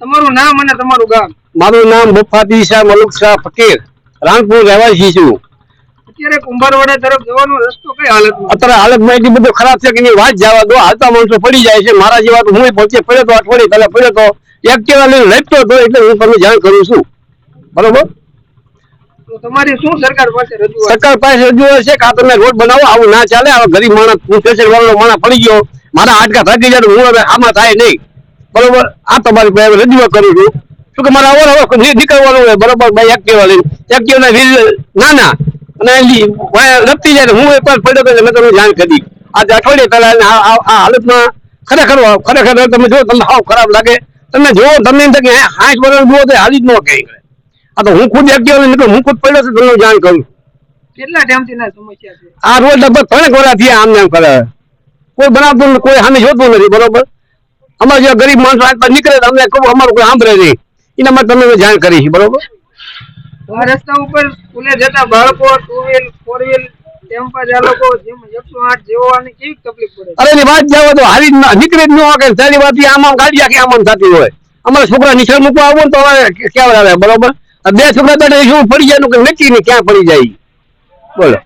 તમારું નામ અને તમારું ગામ? મારું નામ મુફાતી શાહ મલુક શાહ ફકીર. રાણપુર રહેવાસી છું. અત્યારે કુંભારવાડા તરફ જવાનો રસ્તો કઈ હાલતમાં અત્યારે હાલતમાં એટલી બધું ખરાબ છે કે એની વાત જવા દો. હાલતા માણસો પડી જાય છે. મારા જેવા તો હું પહોંચે પડ્યો તો અઠવાડિયે પહેલા પડ્યો તો એક્ટિવા લઈને લટતો હતો એટલે હું તમને જાણ કરું છું. બરોબર? તો તમારી શું સરકાર પાસે રજૂઆત? સરકાર પાસે રજૂઆત છે કે આ તમે રોડ બનાવો આવું ના ચાલે. આવા ગરીબ માણસ હું સ્પેશિયલ વાળો માણસ પડી ગયો. મારા હાડકા થાકી જાય હું હવે આમાં થાય નહીં. બરોબર? આ તમારી પાસે રજૂઆત કરું છું. શું કે મારા અવર હવે ની- નીકળવાનું હોય બરોબર? ભાઈ એક્ટિવા લઈને. એક્ટિવા ના વ્હીલ નાના. અને લપતી જાય હું હું એકવાર પડ્યો એટલે મેં તમને જાણ કરી. આજે અઠવાડિયે પહેલા આ હાલતમાં ખરેખર ખરેખર તમે જો તમને હાવ ખરાબ લાગે. તમે જો તમને એમ થાય કે હાથ વર્ષ જુઓ તો હાલી જ ન કહે આ તો હું ખુદ એક્ટિવા નીકળું, હું ખુદ પડ્યો છું તમને જાણ કરું. કેટલા ટાઈમથી ના સમસ્યા છે? આ રોડ લગભગ ત્રણ ગોળા થયા આમ ને કરે. કોઈ બનાવતું કોઈ સામે જોતું નથી બરોબર? અમારે જે ગરીબ માણસો આજ નીકળે તો અમને કહું અમારું કોઈ સાંભળે નહીં. એના માટે તમે જાણ કરી છે બરોબર? રસ્તા ઉપર સ્કૂલે જતા બાળકો ટુ વ્હીલ ફોર વ્હીલ અરે વાત જાવ તો હારી જ ન હોય સારી વાત આમ આમ ગાડી આખી આમ થતી હોય. અમારા છોકરા નિશાળ મૂકવા આવું તો હવે ક્યાં આવે બરોબર? બે છોકરા બેઠા શું પડી જાય કે નક્કી ને ક્યાં પડી જાય બોલો.